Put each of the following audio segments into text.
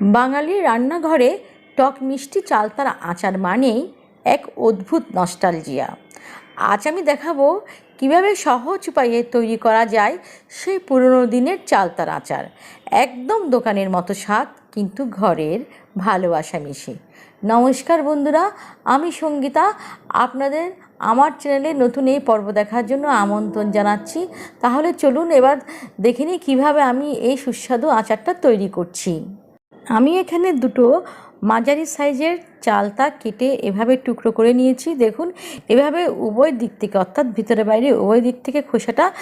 বাঙালির রান্নাঘরে টক মিষ্টি চালতার আচার মানেই এক অদ্ভুত নস্টালজিয়া আজ আমি দেখাবো কীভাবে সহজ উপায়ে তৈরি করা যায় সেই পুরনো দিনের চালতার আচার। একদম দোকানের মতো স্বাদ, কিন্তু ঘরের ভালোবাসা মিশে। নমস্কার বন্ধুরা, আমি সঙ্গীতা। আপনাদের আমার চ্যানেলে নতুন এই পর্ব দেখার জন্য আমন্ত্রণ জানাচ্ছি। তাহলে চলুন এবার দেখে নিই কীভাবে আমি এই সুস্বাদু আচারটা তৈরি করছি। আমি এখানে দুটো মাঝারি সাইজের চালতা কেটে এভাবে টুকরো করে নিয়েছি। দেখুন, এভাবে উভয় দিক থেকে, অর্থাৎ ভিতরে বাইরে উভয় দিক থেকে খোসাটা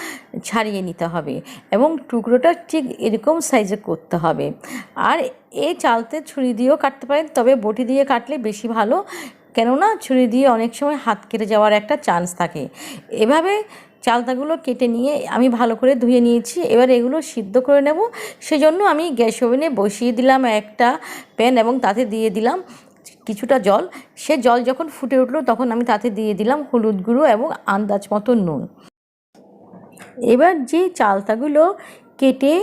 ছাড়িয়ে নিতে হবে এবং টুকরোটা ঠিক এরকম সাইজে করতে হবে। আর এই চালতে ছুরি দিয়েও কাটতে পারেন, তবে বটি দিয়ে কাটলে বেশি ভালো। কেননা, ছুরি দিয়ে অনেক সময় হাত কেটে যাওয়ার একটা চান্স থাকে। এভাবে চালতাগুলো কেটে নিয়ে আমি ভালো করে ধুয়ে নিয়েছি। এবার এগুলো সিদ্ধ করে নেব। সেজন্য আমি গ্যাস ওভেনে বসিয়ে দিলাম একটা প্যান এবং তাতে দিয়ে দিলাম কিছুটা জল। সে জল যখন ফুটে উঠল তখন আমি তাতে দিয়ে দিলাম হলুদ গুঁড়ো এবং আন্দাজ মতো নুন। এবার যে চালতাগুলো কেটে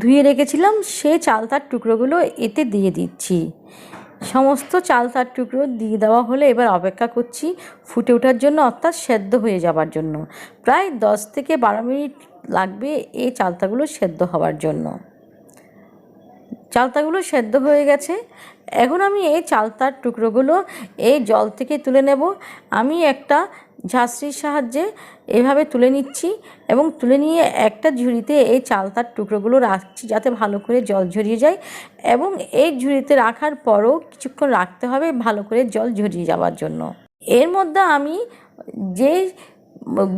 ধুয়ে রেখেছিলাম সে চালতার টুকরোগুলো এতে দিয়ে দিচ্ছি। সমস্ত চালতার টুকরো দিয়ে দেওয়া হলে এবার অপেক্ষা করছি ফুটে ওঠার জন্য, অর্থাৎ সেদ্ধ হয়ে যাবার জন্য। প্রায় দশ থেকে বারো মিনিট লাগবে এই চালতাগুলো সেদ্ধ হওয়ার জন্য। চালতাগুলো সেদ্ধ হয়ে গেছে। এখন আমি এই চালতার টুকরোগুলো এই জল থেকে তুলে নেব। আমি একটা ঝাঁসরির সাহায্যে এভাবে তুলে নিচ্ছি এবং তুলে নিয়ে একটা ঝুড়িতে এই চালতার টুকরোগুলো রাখছি যাতে ভালো করে জল ঝরিয়ে যায় এবং এই ঝুড়িতে রাখার পরও কিছুক্ষণ রাখতে হবে ভালো করে জল ঝরিয়ে যাওয়ার জন্য। এর মধ্যে আমি যে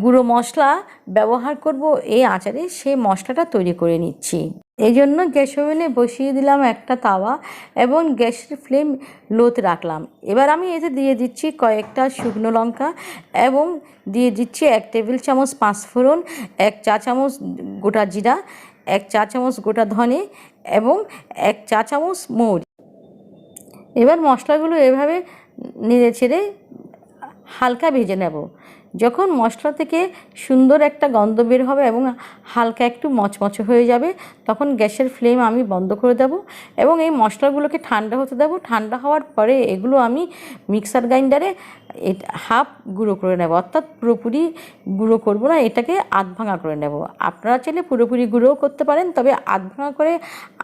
গুঁড়ো মশলা ব্যবহার করব এই আচারে সেই মশলাটা তৈরি করে নিচ্ছি। এই জন্য গ্যাস ওভেনে বসিয়ে দিলাম একটা তাওয়া এবং গ্যাসের ফ্লেম লোতে রাখলাম। এবার আমি এতে দিয়ে দিচ্ছি কয়েকটা শুকনো লঙ্কা এবং দিয়ে দিচ্ছি এক টেবিল চামচ পাঁচফোড়ন, এক চা চামচ গোটা জিরা, এক চা চামচ গোটা ধনে এবং এক চা চামচ মৌরি। এবার মশলাগুলো এভাবে নেড়ে ছেড়ে হালকা ভেজে নেব। যখন মশলা থেকে সুন্দর একটা গন্ধ বের হবে এবং হালকা একটু মচমচে হয়ে যাবে, তখন গ্যাসের ফ্লেম আমি বন্ধ করে দেব এবং এই মশলাগুলোকে ঠান্ডা হতে দেব। ঠান্ডা হওয়ার পরে এগুলো আমি মিক্সার গ্রাইন্ডারে হাফ গুঁড়ো করে নেব। অর্থাৎ পুরোপুরি গুঁড়ো করব না, এটাকে আধ ভাঙা করে নেব। আপনারা চাইলে পুরোপুরি গুঁড়োও করতে পারেন, তবে আধ ভাঙা করে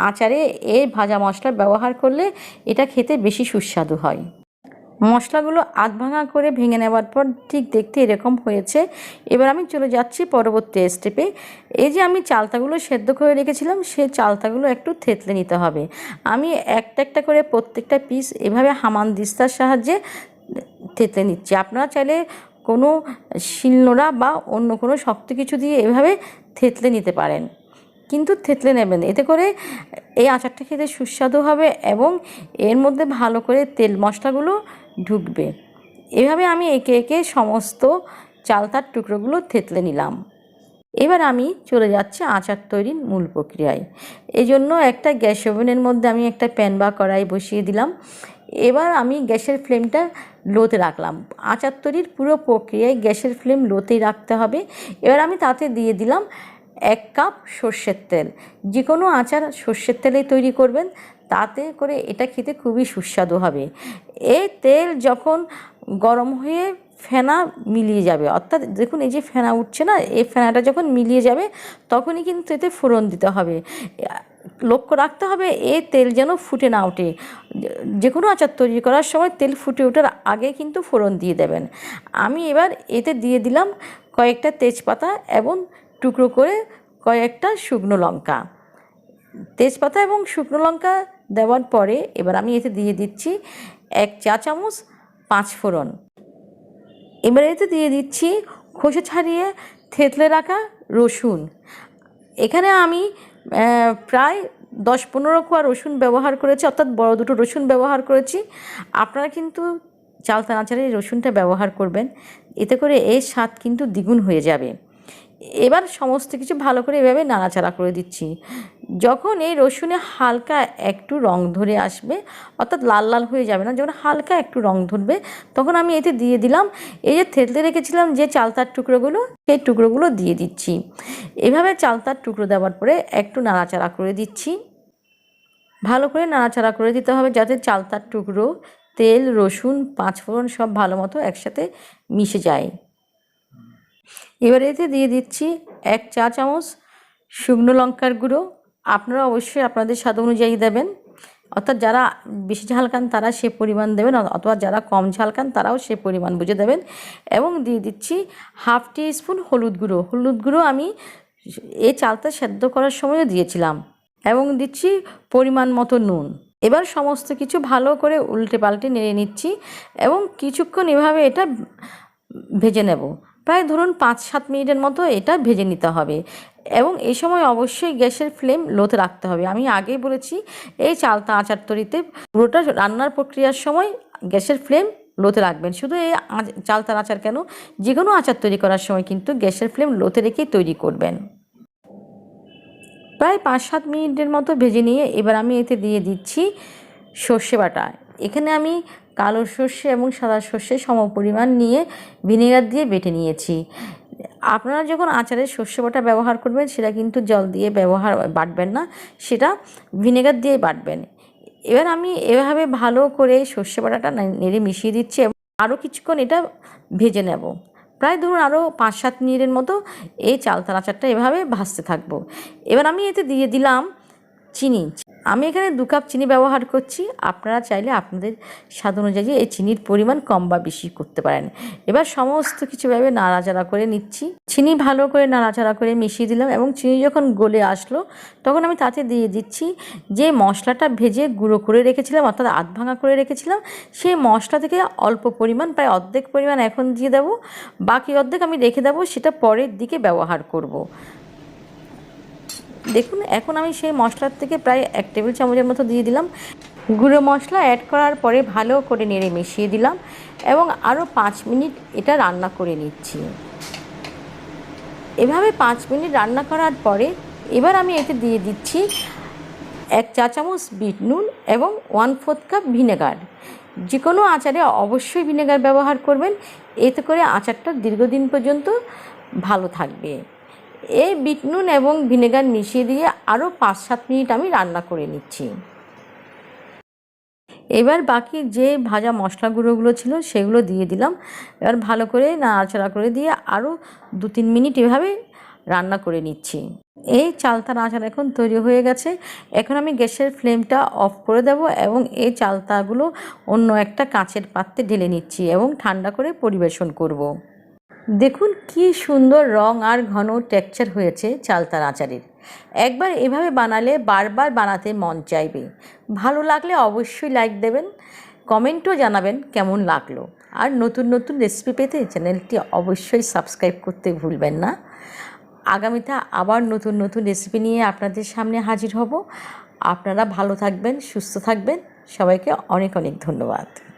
আচারে এই ভাজা মশলা ব্যবহার করলে এটা খেতে বেশি সুস্বাদু হয়। মশলাগুলো আধ ভাঙা করে ভেঙে নেওয়ার পর ঠিক দেখতে এরকম হয়েছে। এবার আমি চলে যাচ্ছি পরবর্তী স্টেপে এই যে আমি চালতাগুলো সেদ্ধ করে রেখেছিলাম সেই চালতাগুলো একটু থেতলে নিতে হবে। আমি একটা একটা করে প্রত্যেকটা পিস এভাবে হামান দিস্তার সাহায্যে থেতলে নিচ্ছি। আপনারা চাইলে কোনো শিলনোড়া বা অন্য কোনো শক্ত কিছু দিয়ে এভাবে থেতলে নিতে পারেন। কিন্তু থেতলে নেবেন। এতে করে এই আচারটা খেতে সুস্বাদু হবে এবং এর মধ্যে ভালো করে তেল মশলাগুলো ঢুকবে। এভাবে আমি একে একে সমস্ত চালতার টুকরোগুলো থেতলে নিলাম। এবার আমি চলে যাচ্ছি আচার তৈরির মূল প্রক্রিয়ায়। এই জন্য একটা গ্যাস ওভেনের মধ্যে আমি একটা প্যান বা কড়াই বসিয়ে দিলাম। এবার আমি গ্যাসের ফ্লেমটা লোতে রাখলাম। আচার তৈরির পুরো প্রক্রিয়ায় গ্যাসের ফ্লেম লোতেই রাখতে হবে। এবার আমি তাতে দিয়ে দিলাম এক কাপ সর্ষের তেল। যে কোনো আচার সর্ষের তেলেই তৈরি করবেন, তাতে করে এটা খেতে খুবই সুস্বাদু হবে। এই তেল যখন গরম হয়ে ফেনা মিলিয়ে যাবে, অর্থাৎ দেখুন এই যে ফেনা উঠছে না, এই ফেনাটা যখন মিলিয়ে যাবে, তখনই কিন্তু এতে ফোড়ন দিতে হবে। লক্ষ্য রাখতে হবে এ তেল যেন ফুটে না ওঠে। যে কোনো আচার তৈরি করার সময় তেল ফুটে ওঠার আগে কিন্তু ফোড়ন দিয়ে দেবেন। আমি এবার এতে দিয়ে দিলাম কয়েকটা তেজপাতা এবং টুকরো করে কয়েকটা শুকনো লঙ্কা। তেজপাতা এবং শুকনো লঙ্কা দেওয়ার পরে এবার আমি এতে দিয়ে দিচ্ছি এক চা চামচ পাঁচ ফোড়ন। এবার এতে দিয়ে দিচ্ছি খোসা ছাড়িয়ে থেতলে রাখা রসুন। এখানে আমি প্রায় দশ পনেরো কোয়া রসুন ব্যবহার করেছি, অর্থাৎ বড় দুটো রসুন ব্যবহার করেছি। আপনারা কিন্তু চালতা নাচারে রসুনটা ব্যবহার করবেন। এতে করে এর স্বাদ কিন্তু দ্বিগুণ হয়ে যাবে। এবার সমস্ত কিছু ভালো করে এভাবে নাড়াচাড়া করে দিচ্ছি। যখন এই রসুনে হালকা একটু রং ধরে আসবে, অর্থাৎ লাল লাল হয়ে যাবে না, যখন হালকা একটু রং ধরবে, তখন আমি এতে দিয়ে দিলাম, এই যে থেতলে রেখেছিলাম যে চালতার টুকরোগুলো, সেই টুকরোগুলো দিয়ে দিচ্ছি। এভাবে চালতার টুকরো দেওয়ার পরে একটু নাড়াচাড়া করে দিচ্ছি। ভালো করে নাড়াচাড়া করে দিতে হবে যাতে চালতার টুকরো, তেল, রসুন, পাঁচফোড়ন সব ভালো মতো একসাথে মিশে যায়। এবার এতে দিয়ে দিচ্ছি এক চা চামচ শুকনো লঙ্কার গুঁড়ো। আপনারা অবশ্যই আপনাদের স্বাদ অনুযায়ী দেবেন। অর্থাৎ যারা বেশি ঝাল খান, তারা সে পরিমাণ দেবেন। অথবা যারা কম ঝাল খান, তারাও সে পরিমাণ বুঝে দেবেন। এবং দিয়ে দিচ্ছি হাফ টি স্পুন হলুদ গুঁড়ো। হলুদ গুঁড়ো আমি এই চালটা সেদ্ধ করার সময়ও দিয়েছিলাম। এবং দিচ্ছি পরিমাণ মতো নুন। এবার সমস্ত কিছু ভালো করে উল্টে পাল্টে নেড়ে নিচ্ছি এবং কিছুক্ষণ এভাবে এটা ভেজে নেব। প্রায় ধরুন পাঁচ সাত মিনিটের মতো এটা ভেজে নিতে হবে। এবং এই সময় অবশ্যই গ্যাসের ফ্লেম লোতে রাখতে হবে। আমি আগেই বলেছি, এই চালতা আচার তৈরিতে পুরোটা রান্নার প্রক্রিয়ার সময় গ্যাসের ফ্লেম লোতে রাখবেন। শুধু এই চালতার আচার কেন? যে কোনো আচার তৈরি করার সময় কিন্তু গ্যাসের ফ্লেম লোতে রেখেই তৈরি করবেন। প্রায় পাঁচ সাত মিনিটের মতো ভেজে নিয়ে এবার আমি এতে দিয়ে দিচ্ছি সর্ষে বাটা। এখানে আমি কালো সর্ষে এবং সাদা সর্ষে সম পরিমাণ নিয়ে ভিনেগার দিয়ে বেটে নিয়েছি। আপনারা যখন আচারে সর্ষে বাটা ব্যবহার করবেন, সেটা কিন্তু জল দিয়ে ব্যবহার বাটবেন না, সেটা ভিনেগার দিয়ে বাটবেন। এবার আমি এভাবে ভালো করে সর্ষে বাটাটা নেড়ে মিশিয়ে দিচ্ছি এবং আরও কিছুক্ষণ এটা ভেজে নেব। প্রায় ধরুন আরও পাঁচ সাত মিনিটের মতো এই চালতার আচারটা এভাবে ভাজতে থাকব। এবার আমি এতে দিয়ে দিলাম চিনি। আমি এখানে দু কাপ চিনি ব্যবহার করছি। আপনারা চাইলে আপনাদের স্বাদ অনুযায়ী এই চিনির পরিমাণ কম বা বেশি করতে পারেন। এবার সমস্ত কিছু ভাবে নাড়াচাড়া করে নিচ্ছি। চিনি ভালো করে নাড়াচাড়া করে মিশিয়ে দিলাম এবং চিনি যখন গলে আসলো, তখন আমি তাতে দিয়ে দিচ্ছি যে মশলাটা ভেজে গুঁড়ো করে রেখেছিলাম, অর্থাৎ আধ ভাঙা করে রেখেছিলাম, সেই মশলা থেকে অল্প পরিমাণ, প্রায় অর্ধেক পরিমাণ এখন দিয়ে দেবো। বাকি অর্ধেক আমি রেখে দেবো, সেটা পরের দিকে ব্যবহার করব। দেখুন, এখন আমি সেই মশলার থেকে প্রায় এক টেবিল চামচের মতো দিয়ে দিলাম। গুঁড়ো মশলা অ্যাড করার পরে ভালো করে নেড়ে মিশিয়ে দিলাম এবং আরও পাঁচ মিনিট এটা রান্না করে নিচ্ছি। এভাবে পাঁচ মিনিট রান্না করার পরে এবার আমি এতে দিয়ে দিচ্ছি এক চা চামচ বিট নুন এবং ওয়ান ফোর্থ কাপ ভিনেগার যে কোনো আচারে অবশ্যই ভিনেগার ব্যবহার করবেন, এতে করে আচারটা দীর্ঘদিন পর্যন্ত ভালো থাকবে। এই বিট নুন এবং ভিনেগার মিশিয়ে দিয়ে আরও পাঁচ সাত মিনিট আমি রান্না করে নিচ্ছি। এবার বাকি যে ভাজা মশলা গুঁড়োগুলো ছিল সেগুলো দিয়ে দিলাম। এবার ভালো করে নাড়াচাড়া করে দিয়ে আরও দু তিন মিনিট এভাবে রান্না করে নিচ্ছি। এই চালতার আচার এখন তৈরি হয়ে গেছে। এখন আমি গ্যাসের ফ্লেমটা অফ করে দেব এবং এই চালতাগুলো অন্য একটা কাঁচের পাত্রে ঢেলে নিচ্ছি এবং ঠান্ডা করে পরিবেশন করব। দেখুন কি সুন্দর রং আর ঘন টেক্সচার হয়েছে চালতার আচারের। একবার এভাবে বানালে বারবার বানাতে মন চাইবে। ভালো লাগলে অবশ্যই লাইক দেবেন কমেন্টও জানাবেন কেমন লাগল। আর নতুন নতুন রেসিপি পেতে চ্যানেলটি অবশ্যই সাবস্ক্রাইব করতে ভুলবেন না। আগামীতে আবার নতুন নতুন রেসিপি নিয়ে আপনাদের সামনে হাজির হব। আপনারা ভালো থাকবেন, সুস্থ থাকবেন। সবাইকে অনেক অনেক ধন্যবাদ।